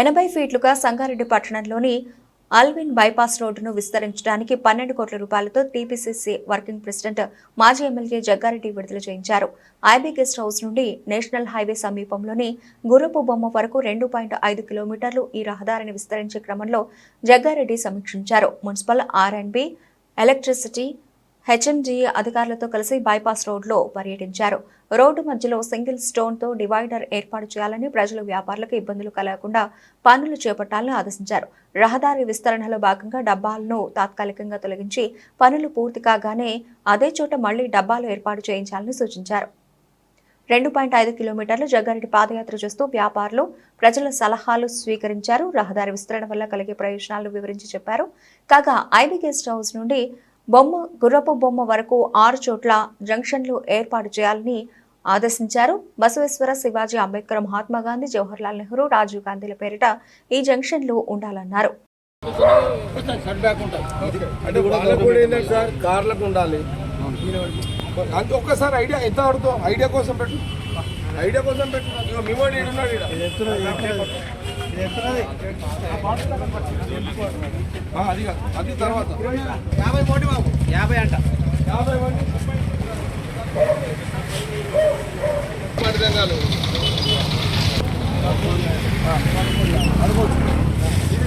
ఎనభై ఫీట్లుగా సంగారెడ్డి పట్టణంలోని Alvin bypass రోడ్డును విస్తరించడానికి పన్నెండు కోట్ల రూపాయలతో టీపీసీసీ వర్కింగ్ ప్రెసిడెంట్ మాజీ ఎమ్మెల్యే జగ్గారెడ్డి విడుదల చేయించారు. ఐబీ గెస్ట్ హౌస్ నుండి నేషనల్ హైవే సమీపంలోని గుర్రపు బొమ్మ వరకు రెండు పాయింట్ ఐదు కిలోమీటర్లు ఈ రహదారిని విస్తరించే క్రమంలో జగ్గారెడ్డి సమీక్షించారు. Municipal R and B electricity HMG అధికారులతో కలిసి బైపాస్ రోడ్లో పర్యటించారు. రోడ్డు మధ్యలో సింగిల్ స్టోన్తో డివైడర్ ఏర్పాటు చేయాలని ప్రజలు వ్యాపారులకు ఇబ్బందులు కలగకుండా పనులు చేపట్టాలని ఆదేశించారు. రహదారి విస్తరణలో భాగంగా డబ్బాలను తాత్కాలికంగా తొలగించి పనులు పూర్తి కాగానే అదే చోట మళ్ళీ డబ్బాలు ఏర్పాటు చేయించాలని సూచించారు. రెండు పాయింట్ ఐదు కిలోమీటర్లు జగ్గారెడ్డి పాదయాత్ర చేస్తూ వ్యాపారులు ప్రజల సలహాలు స్వీకరించారు. రహదారి విస్తరణ వల్ల కలిగే ప్రయోజనాలు వివరించి చెప్పారు. కాగా ఐబీ గెస్ట్ హౌస్ నుండి బొమ్మ గుర్రపు బొమ్మ వరకు ఆరు చోట్ల జంక్షన్లు ఏర్పాటు చేయాలని ఆదేశించారు. బసవేశ్వర శివాజీ అంబేద్కర్ మహాత్మా గాంధీ జవహర్లాల్ నెహ్రూ రాజీవ్ గాంధీల పేరిట ఈ జంక్షన్లు ఉండాలన్నారు. సెట్ బ్యాక్ ఉంటుంది అంటే వాళ్ళకు కూడా ఏంటంటే సార్? కార్లకు ఉండాలి. అంత ఒక్కసారి ఐడియా ఎంత ఆడుతావు ఐడియా కోసం పెట్టు. ఐడియా కోసం పెట్టు. అది అది తర్వాత యాభై కోటి బాబు యాభై అంట యాభై ఇది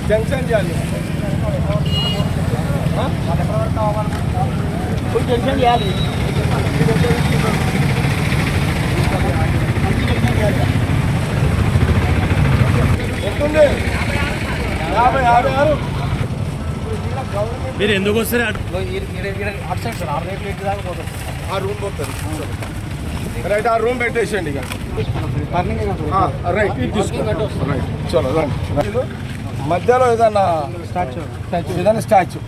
జంక్షన్ చేయాలి జంక్షన్ చేయాలి జంక్షన్ చేయాలి ఎంతుంది యాభై యాభై ఆరు. మీరు ఎందుకు వస్తారు? అటు సైడ్ సార్ ఆరు రేట్లు ఎట్టి దాకా పోతుంది ఆ రూమ్ పోతుంది రైట్ ఆ రూమ్ పెట్టేసేయండి ఇక. ఆ, రైట్ తీసుకోండి. రైట్ చలో రండి. ఇది మధ్యలో ఏదన్నా స్టాచ్యూ ఏదైనా స్టాచ్యూ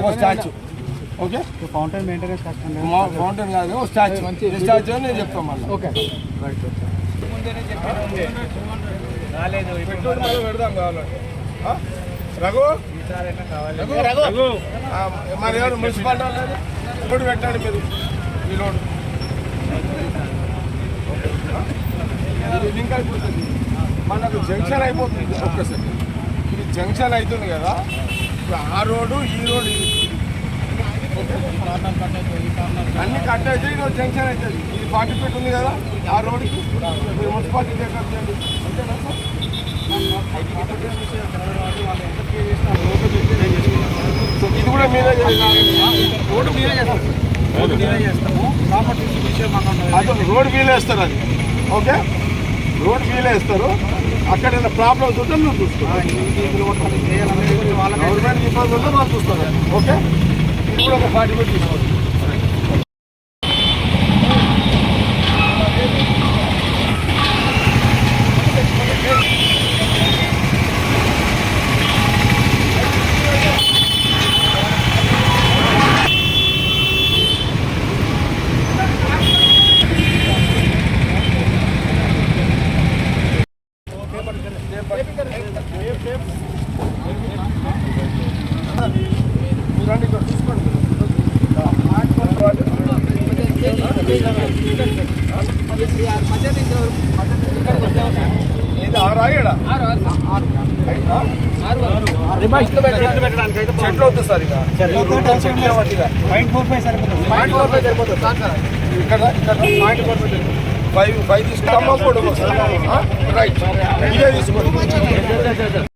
ఒక statue okay? Fountain maintenance fountain కాదు స్టాచ్యూ స్టాచ్యూ అని నేను చెప్తాను మళ్ళీ. ఓకే. రైట్ పెడదాం కావాలంటే? రఘు? రఘు? రఘు! ఆ, మరి ఎవరు మున్సిపాలిటీ వాళ్ళు? ఇప్పుడు పెట్టండి మీరు ఈ లోడ్ లింక్ అయిపోతుంది. మనకు జంక్షన్ అయిపోతుంది. ఒక్కసారి. ఇది జంక్షన్ అవుతుంది కదా? ఇప్పుడు ఆ రోడ్డు ఈ రోడ్డు అన్ని కట్ అయితే జంక్షన్ అవుతుంది. ఇది ఫార్టీ ఫీట్ ఉంది కదా? ఆ రోడ్డుకి? మున్సిపాలిటీ దగ్గర చేయండి. ఇది కూడా మీరే చేయాలి. రోడ్డు మీరే చేస్తాం రోడ్డు మీరే చేస్తాము ప్రాపర్టీ విషయం మాకు అది రోడ్ వీల్ వేస్తారు అది. ఓకే? రోడ్ వీల్ ఇస్తారు అక్కడ ఏదైనా ప్రాబ్లమ్స్ ఉంటే మీరు చూసుకోవాలి చేయాలనేది వాళ్ళకి గవర్నమెంట్ ఇబ్బంది ఉంటే వాళ్ళు చూస్తారు. ఓకే? ఇది కూడా ఒక ఫార్టీ ఫైవ్ తీసుకోండి రండి ఇక్కడ చూసుకోండి ఇది ఆరు ఆగేడా చెట్లు సార్ ఇక పాయింట్ ఫోర్ ఫైవ్ సరిపోతుంది పాయింట్ ఫోర్ ఫైవ్ సరిపోతుంది సార్ ఇక్కడ ఇక్కడ point four five five five right ఇదే తీసుకోండి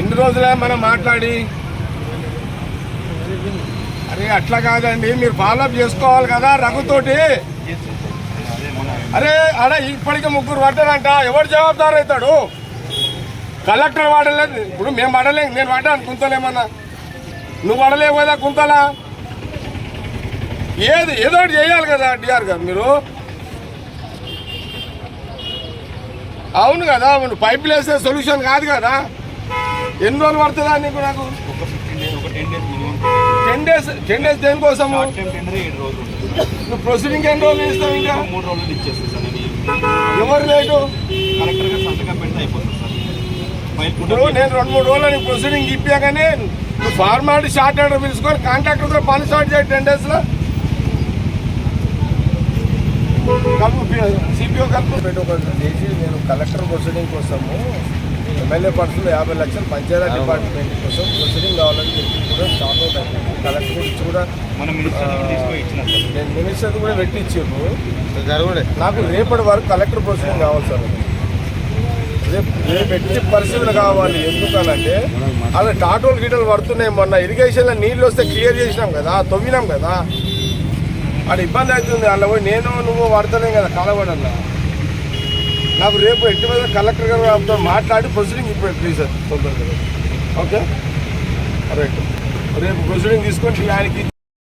ఎన్ని రోజులే మనం మాట్లాడి. అరే అట్లా కాదండి మీరు ఫాలోఅప్ చేసుకోవాలి కదా రఘుతోటి. అరే అరే ఇప్పటికే ముగ్గురు పడ్డారంట. ఎవరు జవాబుదారు అవుతాడు? కలెక్టర్ వాడలేదు ఇప్పుడు మేము పడలేం నేను పడ్డాను కుంతలేమన్నా నువ్వు పడలేవు కదా కుంతలా ఏది ఏదో ఒకటి చేయాలి కదా డిఆర్ గారు మీరు. అవును కదా నువ్వు పైపులు వేస్తే సొల్యూషన్ కాదు కదా. ఎన్ని రోజులు పడుతుందా నీకు నాకు? టెన్ డేస్ టెన్ డేస్ దేనికోసము? నువ్వు ప్రొసీడింగ్ ఎన్ని రోజులు ఇస్తావు ఇంకా? మూడు రోజులు ఇచ్చేస్తాను సార్ నేను ఎవరు లేటు? కలెక్టర్ గారు సంతకం పెడితే అయిపోతుంది సార్. పైప్ ఇప్పుడు నేను రెండు మూడు రోజులు నీకు ప్రొసీడింగ్ ఇప్పాగానే నువ్వు ఫార్మాలిటీ షార్ట్ ఆర్డర్ పిలుచుకొని కాంట్రాక్టర్తో పని స్టార్ట్ చేయి టెన్ డేస్లో కలుపు సిపిఓ నేను కలెక్టర్ ప్రొసీడింగ్ కోసము ఎమ్మెల్యే పర్సన్ యాభై లక్షలు పంచాయతీ డిపార్ట్మెంట్ కోసం ప్రొసీడింగ్ కావాలని చెప్పి కూడా స్టార్ట్ అవుట్ అయిపోయింది కలెక్టర్ గురించి కూడా మన నేను మినిస్టర్ కూడా పెట్టించారు నాకు రేపటి వరకు కలెక్టర్ ప్రొసీడింగ్ కావాలి సార్. రేపు రేపు ఎట్టి పరిస్థితులు కావాలి. ఎందుకనంటే అలా టాటోలు గీటలు పడుతున్నాయి మొన్న. ఇరిగేషన్లో నీళ్ళు వస్తే క్లియర్ చేసినాం కదా తవ్వినాం కదా. అది ఇబ్బంది అవుతుంది. అలా పోయి నేను నువ్వు పడతలేం కదా కలవడల్లా నాకు రేపు ఎట్టి మీద కలెక్టర్ గారు మాట్లాడి ప్రొసీడింగ్ ఇప్పుడు ప్లీజ్ సార్ తొందరగా. ఓకే? రైట్ రేపు ప్రొసీడింగ్ తీసుకొని ఆయనకి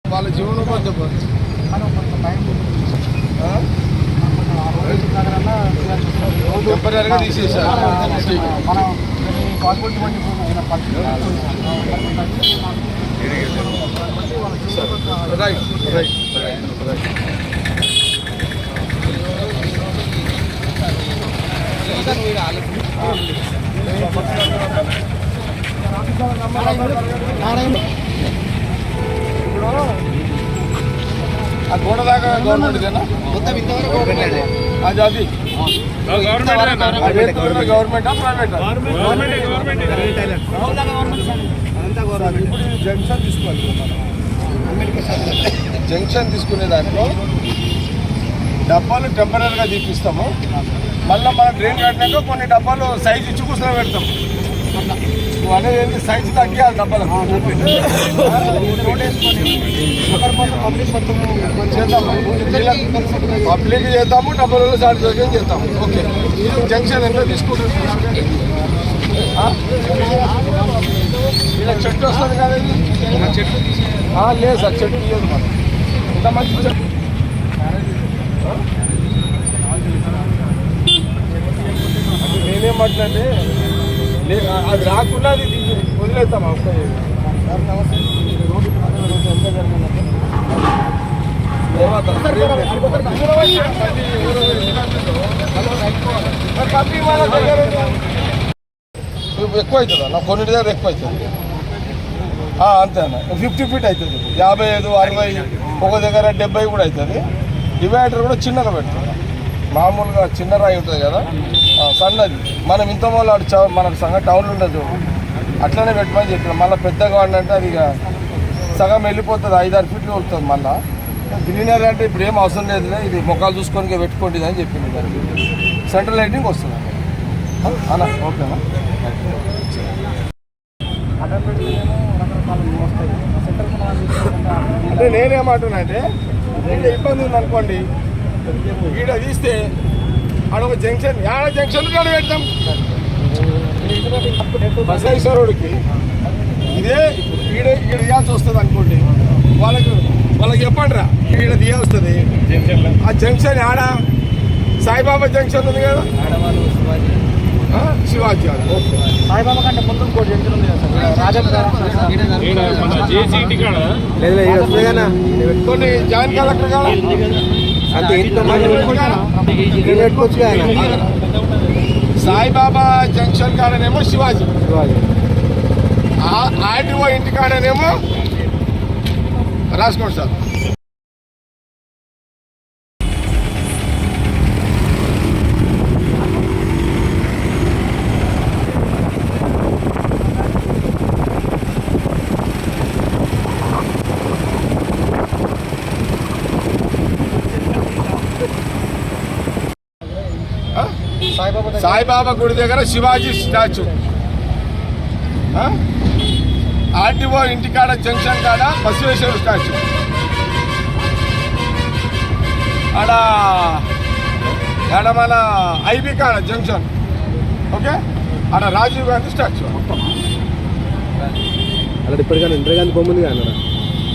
వాళ్ళ జీవనోపాధి? టెంపరీగా తీసేసారు రైట్ రైట్. ఆ గోడ దాకా గవర్నమెంట్ మొత్తం ఇంతవరకు అది అది గవర్నమెంట్ ప్రైవేట్ ఇప్పుడు జంక్షన్ తీసుకోవాలి జంక్షన్ తీసుకునే దాంట్లో డబ్బాలు టెంపరీగా తీపిస్తాము. మళ్ళీ మన డ్రైన్ కట్టినాక కొన్ని డబ్బాలు సైజ్ ఇచ్చి కూర్చొని పెడతాం అనేది ఏంటి సైజు తగ్గి ఆ డబ్బాలు పబ్లిక్ చేద్దాము డబ్బాలలో సాటిస్ఫాక్షన్ చేద్దాము ఓకే జంక్షన్ ఎంత తీసుకుంటారు ఆ? ఇలా చెట్టు వస్తుంది కదా ఇది? చెట్టు ఆ, లేదు సార్ చెట్టు ఇవ్వదు మనం ఇంత మంచి చెట్టు ఆ? అంటే నేనేమంటే లే- అది రాకుండా అది తర్వాత వాళ్ళ ఎక్కువ అవుతుందా? నా కొన్నిటి దగ్గర ఎక్కువ అవుతుంది. ఆ, అంతే అన్న. ఫిఫ్టీ ఫీట్ అవుతుంది. యాభై ఐదు అరవై ఒక దగ్గర డెబ్బై కూడా అవుతుంది. డివైడర్ కూడా చిన్నగా పెడుతుంది మామూలుగా చిన్న రాయి ఉంటుంది కదా? సన్నది. మనం ఇంత మూల ఆడు చౌ- మన సంగతి టౌన్లో ఉండదు. అట్లనే పెట్టమని చెప్పిన. మళ్ళీ పెద్దగా అంటే అది సగం వెళ్ళిపోతుంది ఐదారు ఫీట్లు కొడుతుంది మళ్ళీ. గ్రీనరీ అంటే ఇప్పుడు ఏం అవసరం లేదులే ఇది మొక్కలు చూసుకొని పెట్టుకోండి అని చెప్పింది దానికి సెంట్రల్ లైటింగ్ వస్తుంది. అన్న ఓకేనా అంటే నేనేమంటున్నా అంటే ఇంకా ఇబ్బంది ఉంది అనుకోండి ఈడ తీస్తే ఆడ ఒక జంక్షన్ ఆడ జంక్షన్ కాడ పెడతాం. బసవేశ్వరుడికి ఇదే ఇప్పుడు ఈడ ఈడ తీయాల్సి వస్తుంది అనుకోండి. వాళ్ళకి వాళ్ళకి చెప్పండి రా ఈడ తీయాల్సి వస్తుంది ఆ జంక్షన్ ఆడ సాయిబాబా జంక్షన్ ఉంది కదా? ఆ, శివాజీ. ఓకే సాయిబాబా కంటే ముందు ఇంకోటి జంక్షన్ ఉంది కదా సార్? రాజా కొన్ని జాయింట్ కలెక్టర్ కాడ? సాయిబాబా జంక్షన్ కాడనేమో శివాజీ. ఆ- ఆర్టీఓ ఇంటి కాడనేమో రాసుకోండి సార్ ఆ? సాయిబాబా గుడి దగ్గర శివాజీ స్టాచ్యూ? ఆర్టీఓ ఇంటికాడ జంక్షన్ కాడ బసవేశ్వర స్టాచ్యూ. ఆడ ఆడ మన ఐబీ కాడ జంక్షన్. ఓకే? ఆడ రాజీవ్ గాంధీ స్టాచ్యూ. అలా ఇప్పటికైనా ఇందిరాగాంధీ బొమ్మ ఉంది కదా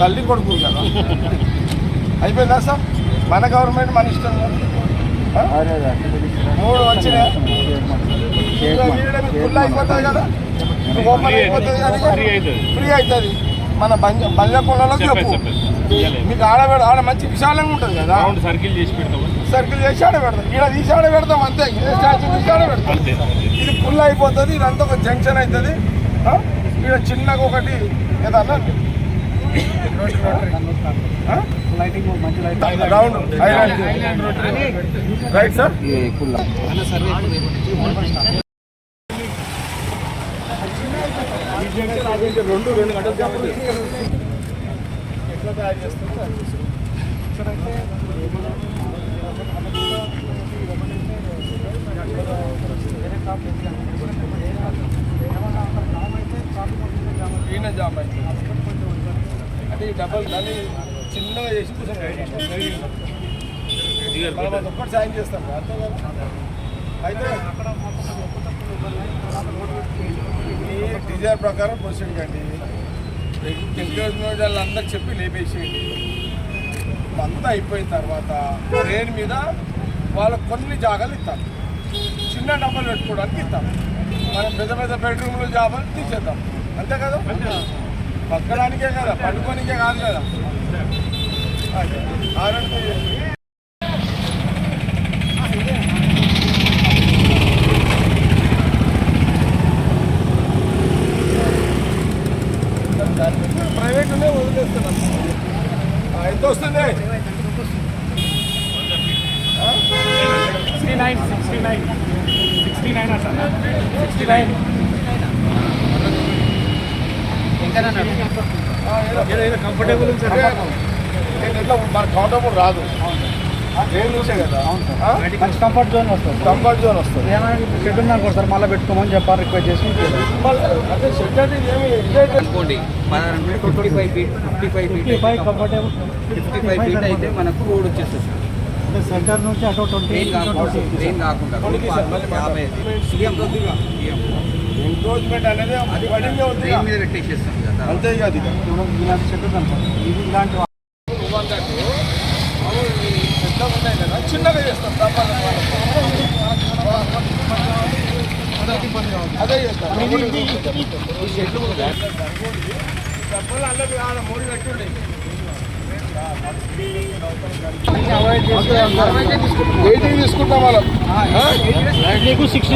తల్లి కొడుకు కదా. అయిపోయిందా సార్? మన గవర్నమెంట్ మన ఇష్టం? మూడు వచ్చినాయి. ఫుల్ అయిపోతుంది కదా ఓపెన్ అయిపోతుంది కదా ఫ్రీ అవుతుంది మన బంజ బంజకుండలో చెప్పు మీకు ఆడబెడ ఆడ మంచి విశాలంగా ఉంటుంది కదా సర్కిల్ చేసి పెడతాం సర్కిల్ చేసి ఆడ పెడతాం ఈడ తీసి ఆడ పెడతాం అంతే ఇదే స్టాచ్యూ తీసి ఆడ పెడతాం ఇది ఫుల్ అయిపోతుంది ఇదంతా ఒక జంక్షన్ అవుతుంది ఇక్కడ ఈడ చిన్నగా ఒకటి ఏదన్నా లైటింగ్ మంచి లైటింగ్ రౌండ్ రైట్ సార్ రెండు రెండు గంటలు ఎట్లా తయారు చేస్తారో సార్ చేస్తాం. ఈయన జామ్ అయితే అంటే ఈ డబ్బులు దాన్ని చిన్నగా చేసి కూర్చొని మనం ఒక్కటి సాయం చేస్తాం. అర్థం అయితే ఈ డిజైర్ ప్రకారం ప్రొసీడ్ కండి ఎంకరేజ్మెంట్ వాళ్ళందరూ చెప్పి లేపేసేయండి. అంతా అయిపోయిన తర్వాత ట్రైన్ మీద వాళ్ళకు కొన్ని జాగాలు ఇస్తాం చిన్న డబ్బాలు పెట్టుకోవడానికి ఇస్తాం మనం పెద్ద పెద్ద బెడ్రూమ్లో జాబాలు తీసేద్దాం. అంతే కదా? బతకడానికే కదా పండుకోనికే కాదు కదా. అదే. ప్రైవేట్లోనే వదిలేస్తున్నాం ఎంత వస్తుంది? Sixty nine sixty nine sixty nine అంట సిక్స్టీ నైన్ కంఫర్టబుల్ నేను ఎట్లా మన కౌంటబుల్ రాదు ట్రైన్ చూసే కదా? మంచి కంఫర్ట్ జోన్ వస్తుంది కంఫర్ట్ జోన్ వస్తుంది ఏమైనా షెడ్ ఉన్నారు కూడా సార్ మళ్ళీ పెట్టుకోమని చెప్పారు రిక్వెస్ట్ చేసి అదే షెడ్ అంటే ఏమి ఎంజాయ్ అనుకోండి పదహారు fifty five feet fifty five feet five comfortable fifty five feet అయితే మనకు రోడ్ వచ్చేస్తుంది సెంటర్ నుంచి అటు ట్వంటీ కాకుండా యాభై సీఎం. ఎంక్రోచ్మెంట్ అనేది అది పడిందే కదా అంతే సార్ ఇది ఇలాంటి పెద్దగా ఉన్నాయి కదా చిన్నగా చేస్తాం తప్పదు అదే చేస్తాం డబ్బులు అల్లవి ఆడ మూడు పెట్టుండే ఎయిటీ తీసుకుంటాం నీకు సిక్స్టీ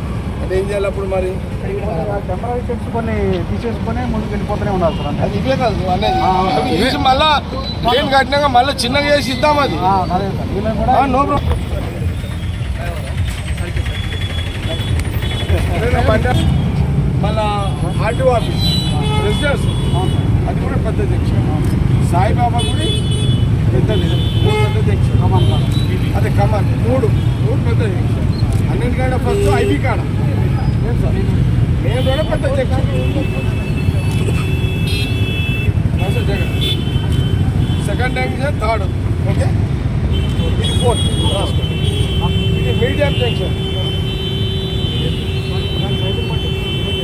ఏం చేయాలి అప్పుడు మరి? టెంపరీ షెడ్స్ కొన్ని తీసేసుకొని ముందుకు వెళ్ళిపోతూనే ఉన్నారు సార్ అది ఇవే కాదు అనేది మళ్ళా డ్రైన్ కట్టినాక మళ్ళీ చిన్నగా చేసి ఇద్దాం అది. నో ప్రాబ్లం మళ్ళా ఆర్టీఓ ఆఫీస్ రెసిడెన్స్ అది కూడా పెద్ద జంక్షన్ సాయిబాబా గుడి పెద్దది మూడు పెద్ద జంక్షన్ కమాన్. అదే కమాన్ మూడు మూడు పెద్ద జంక్షన్ అన్నిటికంటే ఫస్ట్ ఐబీ కాడ. Junction first Jagan second junction third okay ఇది ఫోర్త్ ఇది మీడియం జంక్షన్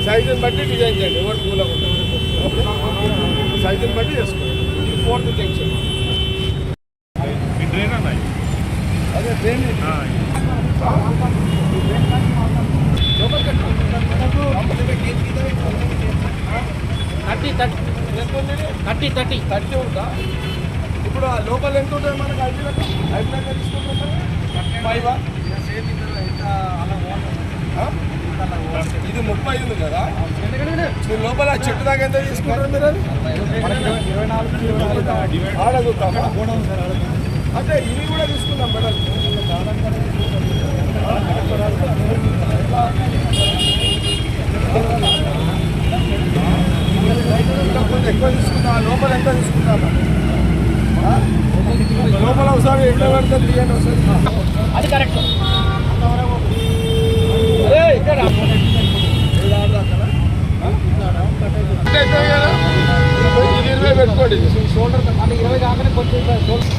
సైజుని బట్టి డిజైన్ చేయండి ఎవరు ఓకే సైజుని బట్టి చేసుకోండి. ఇది ఫోర్త్ జంక్షన్ అదే ట్రైన్. Thirty thirty. ఎంత థర్టీ. థర్టీ థర్టీ ఇప్పుడు ఆ లోపల ఎంత ఉంటుంది మనకి ఐపీలకు ఐపీలకు తీసుకుంటాం ఫైవ్ ఇది ముప్పై ఉంది కదా? మీరు లోపల చెట్టు దాకా ఎంత తీసుకుంటారు మీరు? అది? ఆడ చూద్దామా? అంటే ఇవి కూడా తీసుకుందాం మేడం. ఎక్కువ తీసుకుందాం లోపల ఎంత తీసుకుంటామా ఆ? లోపల ఒకసారి ఎంత పడుతుంది తీయండి ఒకసారి అది కరెక్ట్ అరే, ఇక్కడ ఏడు ఆరు దాకా అంటే ఎక్కువ కదా? ఇది ఇరవై పెట్టుకోండి ఇది. షోల్డర్ మళ్ళీ ఇరవై కాగానే కొంచెం షోల్డర్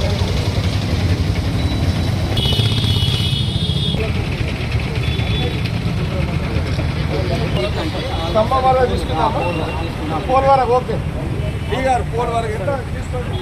స్తంభం వరకు తీసుకుందామా ఫోర్ వరకు ఓకే. ఈ గారు ఫోర్ వరకు ఎంత తీసుకోండి